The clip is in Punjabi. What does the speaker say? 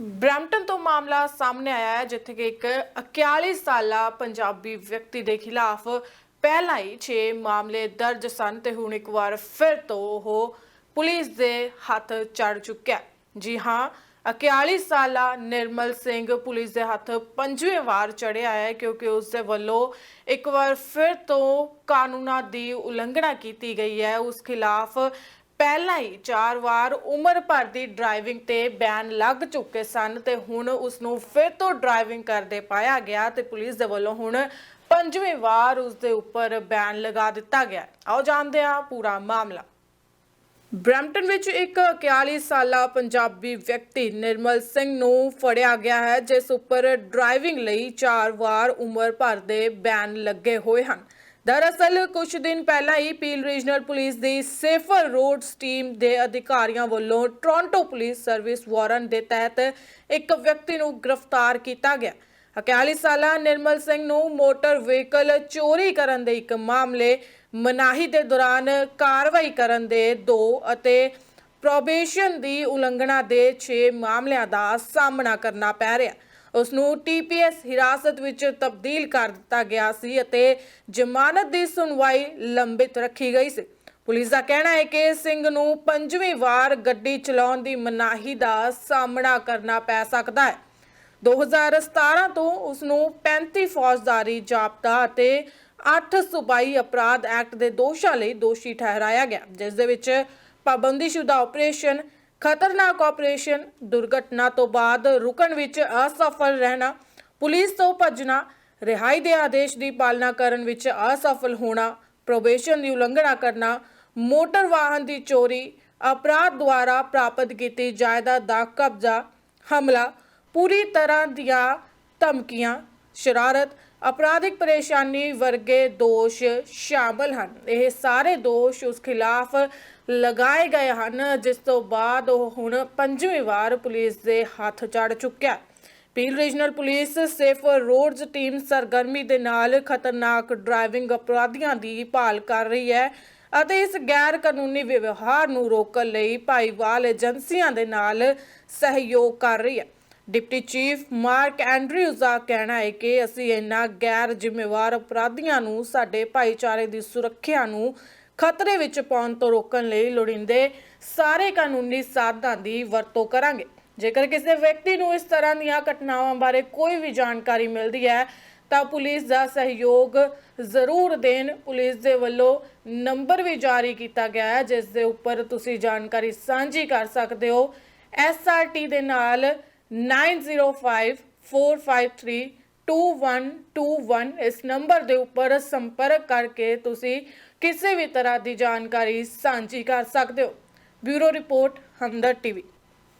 ਬ੍ਰੈਂਪਟਨ ਤੋਂ ਮਾਮਲਾ ਸਾਹਮਣੇ ਆਇਆ ਹੈ, ਜਿੱਥੇ ਕਿ ਇੱਕ 41 ਸਾਲਾ ਪੰਜਾਬੀ ਵਿਅਕਤੀ ਦੇ ਖਿਲਾਫ ਪਹਿਲਾਂ ਹੀ 6 ਮਾਮਲੇ ਦਰਜ ਸਨ ਤੇ ਹੁਣ ਇੱਕ ਵਾਰ ਫਿਰ ਤੋਂ ਉਹ ਪੁਲਿਸ ਦੇ ਹੱਥ ਚੜ ਚੁੱਕਿਆ ਜੀ ਹਾਂ 41 ਸਾਲਾ ਨਿਰਮਲ ਸਿੰਘ ਪੁਲਿਸ ਦੇ ਹੱਥ ਪੰਜਵੇਂ ਵਾਰ ਚੜਿਆ ਹੈ, ਕਿਉਂਕਿ ਉਸ ਦੇ ਵੱਲੋਂ ਇੱਕ ਵਾਰ ਫਿਰ ਤੋਂ ਕਾਨੂੰਨਾਂ ਦੀ ਉਲੰਘਣਾ ਕੀਤੀ ਗਈ ਹੈ। ਉਸ ਖਿਲਾਫ ਪਹਿਲਾਂ ਹੀ ਚਾਰ ਵਾਰ ਉਮਰ ਭਰ ਦੀ ਡਰਾਈਵਿੰਗ ਤੇ ਬੈਨ ਲੱਗ ਚੁੱਕੇ ਸਨ ਤੇ ਹੁਣ ਉਸ ਨੂੰ ਫਿਰ ਤੋਂ ਡਰਾਈਵਿੰਗ ਕਰਦੇ ਪਾਇਆ ਗਿਆ ਤੇ ਪੁਲਿਸ ਦੇ ਵੱਲੋਂ ਹੁਣ ਪੰਜਵੀਂ ਵਾਰ ਉਸ ਦੇ ਉੱਪਰ ਬੈਨ ਲਗਾ ਦਿੱਤਾ ਗਿਆ ਆਓ ਜਾਣਦੇ ਹਾਂ ਪੂਰਾ ਮਾਮਲਾ। ਬ੍ਰੈਂਪਟਨ ਵਿੱਚ ਇੱਕ 41 ਸਾਲਾ ਪੰਜਾਬੀ ਵਿਅਕਤੀ ਨਿਰਮਲ ਸਿੰਘ ਨੂੰ ਫੜਿਆ ਗਿਆ ਹੈ, ਜਿਸ ਉੱਪਰ ਡਰਾਈਵਿੰਗ ਲਈ ਚਾਰ ਵਾਰ ਉਮਰ ਭਰ ਦੇ ਬੈਨ ਲੱਗੇ ਹੋਏ ਹਨ। ਦਰਅਸਲ ਕੁਝ ਦਿਨ ਪਹਿਲਾਂ ਹੀ ਪੀਲ ਰੀਜਨਲ ਪੁਲਿਸ ਦੀ ਸੇਫਰ ਰੋਡਸ ਟੀਮ ਦੇ ਅਧਿਕਾਰੀਆਂ ਵੱਲੋਂ ਟੋਰਾਂਟੋ ਪੁਲਿਸ ਸਰਵਿਸ ਵਾਰਨ ਦੇ ਤਹਿਤ ਇੱਕ ਵਿਅਕਤੀ ਨੂੰ ਗ੍ਰਿਫਤਾਰ ਕੀਤਾ ਗਿਆ। 41 ਸਾਲਾ ਨਿਰਮਲ ਸਿੰਘ ਨੂੰ ਮੋਟਰ ਵਹੀਕਲ ਚੋਰੀ ਕਰਨ ਦੇ ਇੱਕ ਮਾਮਲੇ ਮਨਾਹੀ ਦੇ ਦੌਰਾਨ ਕਾਰਵਾਈ ਕਰਨ ਦੇ ਦੋ ਅਤੇ ਪ੍ਰੋਬੇਸ਼ਨ ਦੀ ਉਲੰਘਣਾ ਦੇ 6 ਮਾਮਲਿਆਂ ਦਾ ਸਾਹਮਣਾ ਕਰਨਾ ਪੈ ਰਿਹਾ। ਉਸ ਨੂੰ ਟੀਪੀਐਸ ਹਿਰਾਸਤ ਵਿੱਚ ਤਬਦੀਲ ਕਰ ਦਿੱਤਾ ਗਿਆ ਸੀ ਅਤੇ ਜ਼ਮਾਨਤ ਦੀ ਸੁਣਵਾਈ ਲੰਬਿਤ ਰੱਖੀ ਗਈ ਸੀ। ਪੁਲਿਸ ਦਾ ਕਹਿਣਾ ਹੈ ਕਿ ਸਿੰਘ ਨੂੰ ਪੰਜਵੀਂ ਵਾਰ ਗੱਡੀ ਚਲਾਉਣ ਦੀ ਮਨਾਹੀ ਦਾ ਸਾਹਮਣਾ ਕਰਨਾ ਪੈ ਸਕਦਾ ਹੈ। 2017 ਤੋਂ ਉਸ ਨੂੰ 35 ਫੌਜਦਾਰੀ ਜਾਬਤਾ ਅਤੇ 8 ਸੁਬਾਈ ਅਪਰਾਧ ਐਕਟ ਦੇ ਦੋਸ਼ਾਂ ਲਈ ਦੋਸ਼ੀ ਠਹਿਰਾਇਆ ਗਿਆ, ਜਿਸ ਦੇ ਵਿੱਚ ਪਾਬੰਦੀਸ਼ੁਦਾ ਆਪਰੇਸ਼ਨ ਖਤਰਨਾਕ ਆਪਰੇਸ਼ਨ ਦੁਰਘਟਨਾ ਤੋਂ ਬਾਅਦ ਰੁਕਣ ਵਿੱਚ ਅਸਫਲ ਰਹਿਣਾ, ਪੁਲਿਸ ਤੋਂ ਭੱਜਣਾ, ਰਿਹਾਈ ਦੇ ਆਦੇਸ਼ ਦੀ ਪਾਲਣਾ ਕਰਨ ਵਿੱਚ ਅਸਫਲ ਹੋਣਾ ਪ੍ਰੋਬੇਸ਼ਨ ਦੀ ਉਲੰਘਣਾ ਕਰਨਾ, ਮੋਟਰ ਵਾਹਨ ਦੀ ਚੋਰੀ, ਅਪਰਾਧ ਦੁਆਰਾ ਪ੍ਰਾਪਤ ਕੀਤੀ ਜਾਇਦਾਦ ਦਾ ਕਬਜ਼ਾ, ਹਮਲਾ, ਪੂਰੀ ਤਰ੍ਹਾਂ ਦੀਆਂ ਧਮਕੀਆਂ, ਸ਼ਰਾਰਤ ਅਪਰਾਧਿਕ ਪਰੇਸ਼ਾਨੀ ਵਰਗੇ ਦੋਸ਼ ਸ਼ਾਮਲ ਹਨ। ਇਹ ਸਾਰੇ ਦੋਸ਼ ਉਸ ਖਿਲਾਫ ਲਗਾਏ ਗਏ ਹਨ, ਜਿਸ ਤੋਂ ਬਾਅਦ ਉਹ ਹੁਣ ਪੰਜਵੀਂ ਵਾਰ ਪੁਲਿਸ ਦੇ ਹੱਥ ਚੜ ਚੁੱਕਿਆ Peel regional police safe roads team ਸਰਗਰਮੀ ਦੇ ਨਾਲ ਖਤਰਨਾਕ ਡਰਾਈਵਿੰਗ ਅਪਰਾਧੀਆਂ ਦੀ ਭਾਲ ਕਰ ਰਹੀ ਹੈ ਅਤੇ ਇਸ ਗੈਰ ਕਾਨੂੰਨੀ ਵਿਵਹਾਰ ਨੂੰ ਰੋਕਣ ਲਈ ਭਾਈਵਾਲ ਏਜੰਸੀਆਂ ਦੇ ਨਾਲ ਸਹਿਯੋਗ ਕਰ ਰਹੀ ਹੈ। ਡਿਪਟੀ ਚੀਫ ਮਾਰਕ ਐਂਡਰਿਊਜ਼ ਦਾ ਕਹਿਣਾ ਹੈ ਕਿ ਅਸੀਂ ਇਹਨਾਂ ਗੈਰ ਜ਼ਿੰਮੇਵਾਰ ਅਪਰਾਧੀਆਂ ਨੂੰ, ਸਾਡੇ ਭਾਈਚਾਰੇ ਦੀ ਸੁਰੱਖਿਆ ਨੂੰ ਖਤਰੇ ਵਿੱਚ ਪਾਉਣ ਤੋਂ ਰੋਕਣ ਲਈ ਲੋੜੀਂਦੇ ਸਾਰੇ ਕਾਨੂੰਨੀ ਸਾਧਨਾਂ ਦੀ ਵਰਤੋਂ ਕਰਾਂਗੇ। ਜੇਕਰ ਕਿਸੇ ਵਿਅਕਤੀ ਨੂੰ ਇਸ ਤਰ੍ਹਾਂ ਦੀਆਂ ਘਟਨਾਵਾਂ ਬਾਰੇ ਕੋਈ ਵੀ ਜਾਣਕਾਰੀ ਮਿਲਦੀ ਹੈ, ਤਾਂ ਪੁਲਿਸ ਦਾ ਸਹਿਯੋਗ ਜ਼ਰੂਰ ਦੇਣ। ਪੁਲਿਸ ਦੇ ਵੱਲੋਂ ਨੰਬਰ ਵੀ ਜਾਰੀ ਕੀਤਾ ਗਿਆ ਹੈ, ਜਿਸ ਦੇ ਉੱਪਰ ਤੁਸੀਂ ਜਾਣਕਾਰੀ ਸਾਂਝੀ ਕਰ ਸਕਦੇ ਹੋ। SRT ਦੇ ਨਾਲ 9054532121 ਇਸ ਨੰਬਰ ਦੇ ਉੱਪਰ ਸੰਪਰਕ ਕਰਕੇ ਤੁਸੀਂ ਕਿਸੇ ਵੀ ਤਰ੍ਹਾਂ ਦੀ ਜਾਣਕਾਰੀ ਸਾਂਝੀ ਕਰ ਸਕਦੇ ਹੋ। Bureau report Hamdard TV.